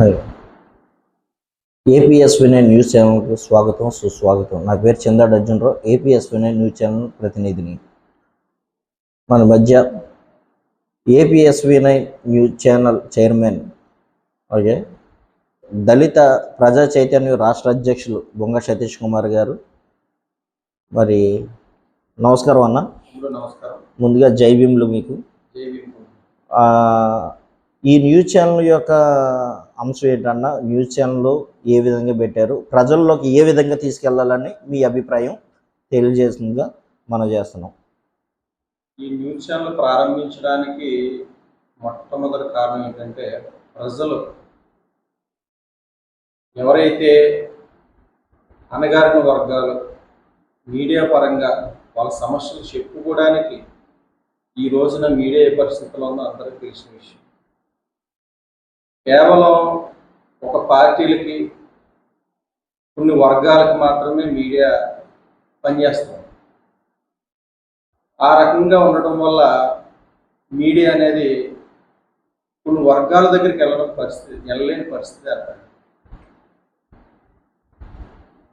Hi APS Vinay news ఛానల్కు స్వాగతం సుస్వాగతం. నా పేరు Arjunarao. APS Vinay news channel ప్రతినిధిని. మన మధ్య APS Vinay news channel chairman okay దళిత ప్రజా చైతన్య రాష్ట్ర అధ్యక్షులు బొంగ సతీష్ కుమార్ గారు. మరి నమస్కారం అన్న. నమస్కారం. ముందుగా జై భీములు మీకు. ఈ న్యూస్ ఛానల్ యొక్క అంశం ఏంటన్నా న్యూస్ ఛానల్ ఏ విధంగా పెట్టారు ప్రజల్లోకి ఏ విధంగా తీసుకెళ్ళాలని మీ అభిప్రాయం తెలియజేసిందిగా మనం చేస్తున్నాం. ఈ న్యూస్ ఛానల్ ప్రారంభించడానికి మొట్టమొదటి కారణం ఏంటంటే ప్రజలు ఎవరైతే అణగారిన వర్గాలు మీడియా పరంగా వాళ్ళ సమస్యలు చెప్పుకోవడానికి ఈ రోజున మీడియా ఏ పరిస్థితుల్లో ఉందో అందరికీ తెలిసిన విషయం. కేవలం ఒక పార్టీలకి కొన్ని వర్గాలకు మాత్రమే మీడియా పనిచేస్తుంది. ఆ రకంగా ఉండటం వల్ల మీడియా అనేది కొన్ని వర్గాల దగ్గరికి వెళ్ళడం పరిస్థితి వెళ్ళలేని పరిస్థితి అర్థం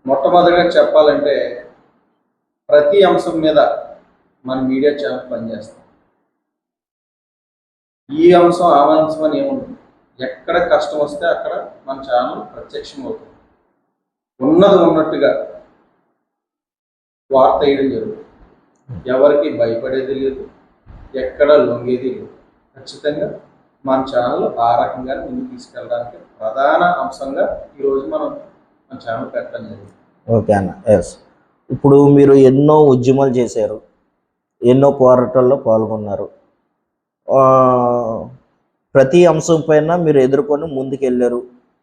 మొట్టమొదటిగా చెప్పాలంటే ప్రతి అంశం మీద మన మీడియా ఛానల్ పనిచేస్తాం ఈ అంశం ఆ అంశం అని ఏముంటుంది ఎక్కడ కష్టం వస్తే అక్కడ మన ఛానల్ ప్రత్యక్షం అవుతుంది ఉన్నది ఉన్నట్టుగా వార్త వేయడం జరుగుతుంది. ఎవరికి భయపడేది లేదు ఎక్కడ లొంగేది లేదు. ఖచ్చితంగా మన ఛానల్ ఆ రకంగా ముందుకు తీసుకెళ్ళడానికి ప్రధాన అంశంగా ఈరోజు మనం మన ఛానల్ పెట్టడం జరిగింది. ఓకే అన్న ఎస్ ఇప్పుడు మీరు ఎన్నో ఉద్యమాలు చేశారు ఎన్నో పోరాటాల్లో పాల్గొన్నారు. ప్రతి అంశం పైన మీరు ఎదుర్కొని ముందుకెళ్ళారు.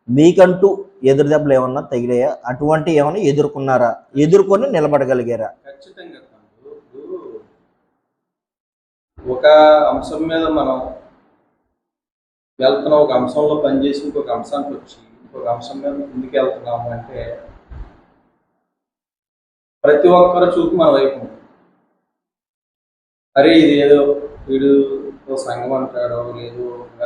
మీకంటూ ఎదురు దెబ్బలు ఏమన్నా తగిలాయా? అటువంటి ఏమైనా ఎదుర్కొన్నారా? ఎదుర్కొని నిలబడగలిగారా? ఖచ్చితంగా ఒక అంశం మీద మనం వెళ్తున్నాం. ఒక అంశంలో పనిచేసి ఇంకొక అంశానికి వచ్చి ఇంకొక అంశం మీద ముందుకు వెళ్తున్నాము అంటే ప్రతి ఒక్కరు చూపు మన వైపు అరే ఇది ఏదో వీడు సంఘం అంటాడో లేదు ఒక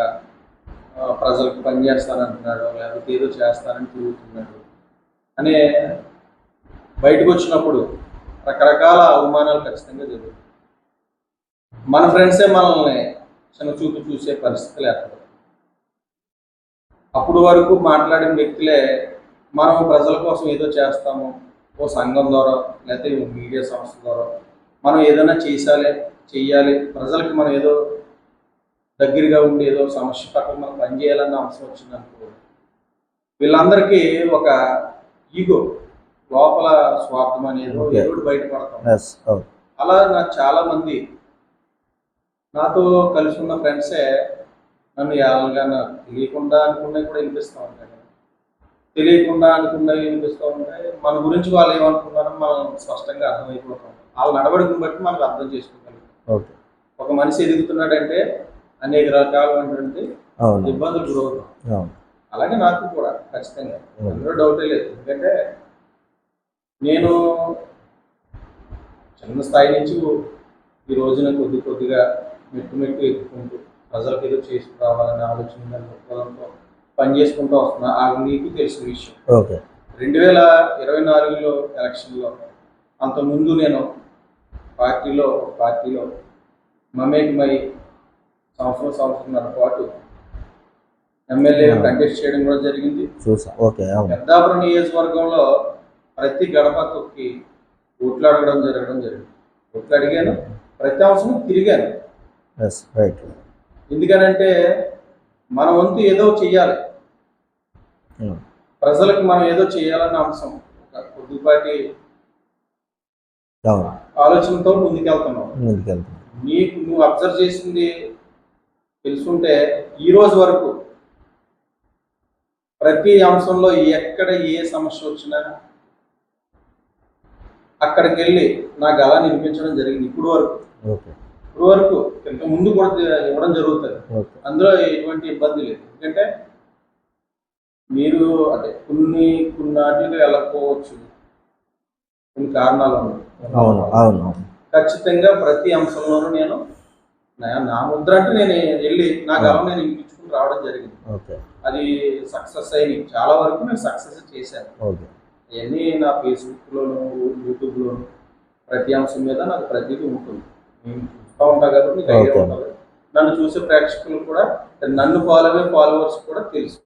ప్రజలకు పని చేస్తానంటున్నాడో లేకపోతే ఏదో చేస్తానని తిరుగుతున్నాడు. అనే బయటకు వచ్చినప్పుడు రకరకాల అవమానాలు ఖచ్చితంగా జరుగుతాయి. మన ఫ్రెండ్సే మనల్ని చిన్న చూపు చూసే పరిస్థితులు ఏర్పడదు అప్పుడు వరకు మాట్లాడిన వ్యక్తులే మనం ప్రజల కోసం ఏదో చేస్తాము ఓ సంఘం ద్వారా లేకపోతే మీడియా సంస్థ ద్వారా మనం ఏదైనా చేసాలి చెయ్యాలి ప్రజలకి మనం ఏదో దగ్గరగా ఉండి ఏదో సమస్య పట్ల మనం పనిచేయాలన్న అంశం వచ్చిందనుకో వీళ్ళందరికీ ఒక ఈగో లోపల స్వార్థం అనేది ఒకటి బయటపడతాం. అలా నాకు చాలా మంది నాతో కలిసి ఉన్న ఫ్రెండ్సే నన్ను నాకు తెలియకుండా అనుకున్నవి కూడా వినిపిస్తూ ఉంటాయి. తెలియకుండా అనుకున్నవి వినిపిస్తూ ఉంటాయి. మన గురించి వాళ్ళు ఏమనుకున్నారో మనం స్పష్టంగా అర్థమైపోతాం. వాళ్ళ నడవడికను బట్టి మనకు అర్థం చేసుకోగలుగుతాం. ఓకే ఒక మనిషి ఎదుగుతున్నాడంటే అనేక రకాలైనటువంటి అవును. ఇబ్బందులు గురవుతాం. అలాగే నాకు కూడా ఖచ్చితంగా. అందులో డౌటే లేదు. ఎందుకంటే నేను చిన్న స్థాయి నుంచి ఈ రోజున కొద్ది కొద్దిగా మెట్టు మెట్టు ఎక్కుకుంటూ ప్రజలకు ఏదో చేసుకురావాలనే ఆలోచన దృక్పథంతో పని చేసుకుంటూ వస్తున్నా. ఆ మీకు తెలిసిన విషయం. రెండు వేల ఇరవై నాలుగులో ఎలక్షన్లో అంతకుముందు నేను పార్టీలో పార్టీలో మమేకమై సంవత్సరం సంవత్సరంన్నర పాటు ఎమ్మెల్యే కంటెస్ట్ చేయడం కూడా జరిగింది. చూసా. ఓకే పెద్దాపురం నియోజకవర్గంలో ప్రతి గడప తొక్కి ఓట్లు అడగడం జరగడం జరిగింది. ఓట్లు అడిగాను. ప్రతి అవసరం తిరిగాను. రైట్ ఎందుకనంటే మన వంతు ఏదో చెయ్యాలి. ప్రజలకు మనం ఏదో చేయాలన్న అంశం. ఒక కొద్దిపాటి ఆలోచనతో ముందుకెళ్తున్నాం. ముందుకెళ్తాం నీకు నువ్వు అబ్జర్వ్ చేసింది తెలుసుంటే ఈ రోజు వరకు ప్రతి అంశంలో ఎక్కడ ఏ సమస్య వచ్చినా అక్కడికి వెళ్ళి నా గలా వినిపించడం జరిగింది ఇప్పుడు వరకు. ఇప్పుడు వరకు ఇంత ముందు కూడా ఇవ్వడం జరుగుతుంది. అందులో ఎటువంటి ఇబ్బంది లేదు. ఎందుకంటే మీరు అంటే కొన్ని వాటికి వెళ్ళకపోవచ్చు. కొన్ని కారణాలు ఉన్నాయి. అవును అవును అవును. ఖచ్చితంగా ప్రతి అంశంలోనూ నేను నా- ముద్ర అంటే నేను వెళ్ళి నా గలం నేను ఇంపించుకుని రావడం జరిగింది. అది సక్సెస్ అయినాయి చాలా వరకు నేను సక్సెస్ చేశాను. ఓకే. అవన్నీ నా ఫేస్బుక్లోను యూట్యూబ్లోను ప్రతి అంశం మీద నాకు ప్రతిదీ ఉంటుంది. నేను చూస్తూ ఉంటా కాబట్టి నీకు ఐడియా Okay. ఉంటుంది. నన్ను చూసే ప్రేక్షకులు కూడా నన్ను ఫాలో అయ్యే ఫాలోవర్స్ కూడా తెలుసు.